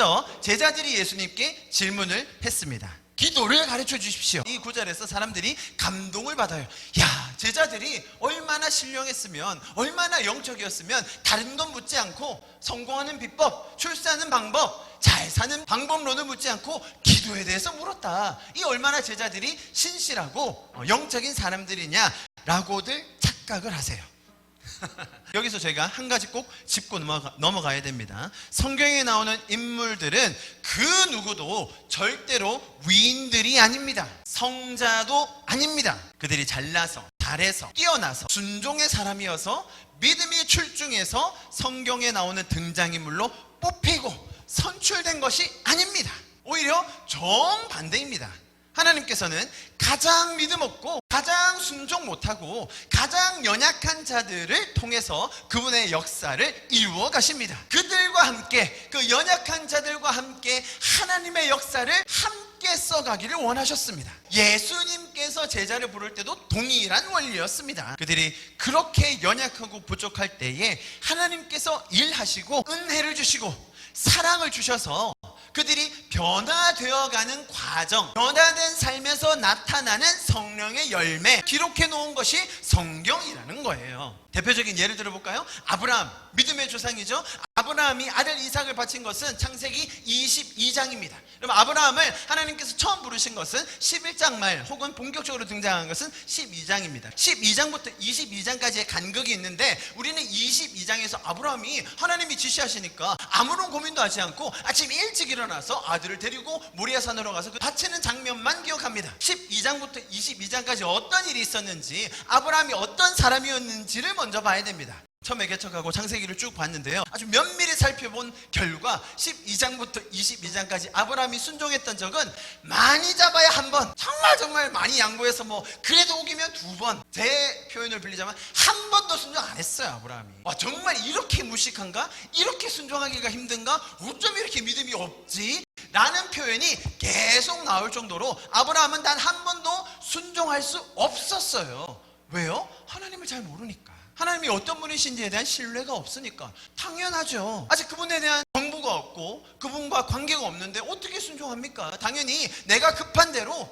먼저 제자들이 예수님께 질문을 했습니다. 기도를 가르쳐 주십시오. 이 구절에서 사람들이 감동을 받아요. 야, 제자들이 얼마나 신령했으면, 얼마나 영적이었으면 다른 건 묻지 않고 성공하는 비법, 출세하는 방법, 잘 사는 방법론을 묻지 않고 기도에 대해서 물었다. 이 얼마나 제자들이 신실하고 어, 영적인 사람들이냐라고들 착각을 하세요. 여기서 제가 한 가지 꼭 짚고 넘어가, 넘어가 야 됩니다. 성경에 나오는 인물들은 그 누구도 절대로 위인들이 아닙니다. 성자도 아닙니다. 그들이 잘나서, 잘해서, 뛰어나서, 순종의 사람이어서 믿음이 출중해서 성경에 나오는 등장인물로 뽑히고 선출된 것이 아닙니다. 오히려 정반대입니다. 하나님께서는 가장 믿음 없고 가장 순종 못하고 가장 연약한 자들을 통해서 그분의 역사를 이루어 가십니다. 그들과 함께 그 연약한 자들과 함께 하나님의 역사를 함께 써가기를 원하셨습니다. 예수님께서 제자를 부를 때도 동일한 원리였습니다. 그들이 그렇게 연약하고 부족할 때에 하나님께서 일하시고 은혜를 주시고 사랑을 주셔서 그들이 변화되어가는 과정, 변화된 삶에서 나타나는 성령의 열매, 기록해 놓은 것이 성경이라는 거예요. 대표적인 예를 들어볼까요? 아브라함, 믿음의 조상이죠? 아브라함이 아들 이삭을 바친 것은 창세기 22장입니다. 그럼 아브라함을 하나님께서 처음 부르신 것은 11장 말 혹은 본격적으로 등장한 것은 12장입니다. 12장부터 22장까지의 간극이 있는데 우리는 22장에서 아브라함이 하나님이 지시하시니까 아무런 고민도 하지 않고 아침 일찍 일어나서 아들 을 데리고 모리아 산으로 가서 그 바치는 장면만 기억합니다. 12장부터 22장까지 어떤 일이 있었는지 아브라함이 어떤 사람이었는지를 먼저 봐야 됩니다. 처음에 개척하고 창세기를 쭉 봤는데요. 아주 면밀히 살펴본 결과 12장부터 22장까지 아브라함이 순종했던 적은 많이 잡아야 한 번, 정말 정말 많이 양보해서 뭐 그래도 오기면 두 번. 제 표현을 빌리자면 한 번도 순종 안 했어요, 아브라함이. 와, 정말 이렇게 무식한가? 이렇게 순종하기가 힘든가? 어쩜 이렇게 믿음이 없지? 라는 표현이 계속 나올 정도로 아브라함은 단 한 번도 순종할 수 없었어요. 왜요? 하나님을 잘 모르니까. 하나님이 어떤 분이신지에 대한 신뢰가 없으니까 당연하죠. 아직 그분에 대한 정보가 없고 그분과 관계가 없는데 어떻게 순종합니까? 당연히 내가 급한 대로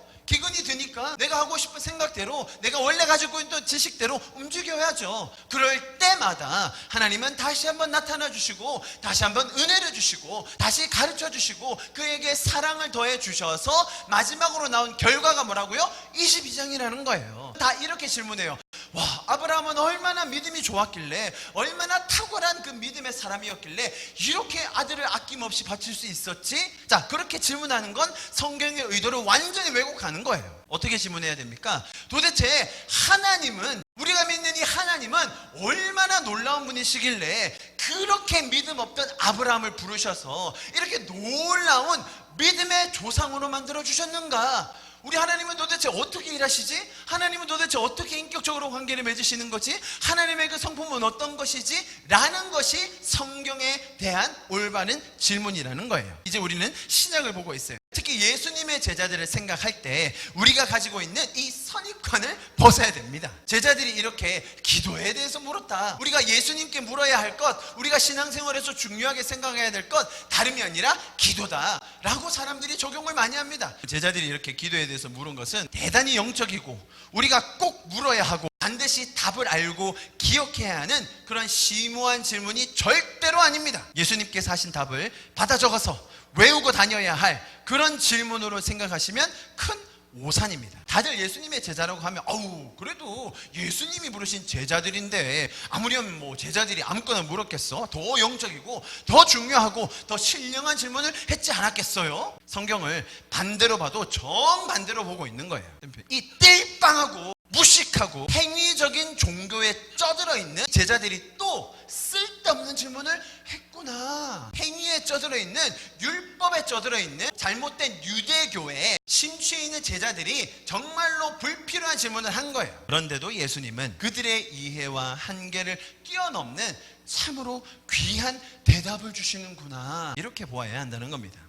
기근이 드니까 내가 하고 싶은 생각대로 내가 원래 가지고 있던 지식대로 움직여야죠. 그럴 때마다 하나님은 다시 한번 나타나 주시고 다시 한번 은혜를 주시고 다시 가르쳐 주시고 그에게 사랑을 더해 주셔서 마지막으로 나온 결과가 뭐라고요? 22장이라는 거예요. 다 이렇게 질문해요. 와, 아브라함은 얼마나 믿음이 좋았길래, 얼마나 탁월한 그 믿음의 사람이었길래, 이렇게 아들을 아낌없이 바칠 수 있었지? 자, 그렇게 질문하는 건 성경의 의도를 완전히 왜곡하는 거예요. 어떻게 질문해야 됩니까? 도대체 하나님은, 우리가 믿는 이 하나님은 얼마나 놀라운 분이시길래, 그렇게 믿음 없던 아브라함을 부르셔서, 이렇게 놀라운 믿음의 조상으로 만들어 주셨는가? 우리 하나님은 도대체 어떻게 일하시지? 하나님은 도대체 어떻게 인격적으로 관계를 맺으시는 거지? 하나님의 그 성품은 어떤 것이지? 라는 것이 성경에 대한 올바른 질문이라는 거예요. 이제 우리는 신약을 보고 있어요. 특히 예수님의 제자들을 생각할 때 우리가 가지고 있는 이 선입관을 벗어야 됩니다. 제자들이 이렇게 기도에 대해서 물었다. 우리가 예수님께 물어야 할 것, 우리가 신앙생활에서 중요하게 생각해야 될 것, 다름이 아니라 기도다. 라고 사람들이 적용을 많이 합니다. 제자들이 이렇게 기도에 대해서 물은 것은 대단히 영적이고 우리가 꼭 물어야 하고 반드시 답을 알고 기억해야 하는 그런 심오한 질문이 절대로 아닙니다. 예수님께서 하신 답을 받아 적어서 외우고 다녀야 할 그런 질문으로 생각하시면 큰 오산입니다. 다들 예수님의 제자라고 하면 어우 그래도 예수님이 부르신 제자들인데 아무렴 뭐 제자들이 아무거나 물었겠어 더 영적이고 더 중요하고 더 신령한 질문을 했지 않았겠어요? 성경을 반대로 봐도 정반대로 보고 있는 거예요. 이 띨빵하고 무식하고 행위적인 종교에 쩌들어 있는 제자들이 또 쓸데없는 질문을 했구나. 쩌들어 있는 율법에 쩌들어 있는 잘못된 유대교에 심취해 있는 제자들이 정말로 불필요한 질문을 한 거예요. 그런데도 예수님은 그들의 이해와 한계를 뛰어넘는 참으로 귀한 대답을 주시는구나. 이렇게 보아야 한다는 겁니다.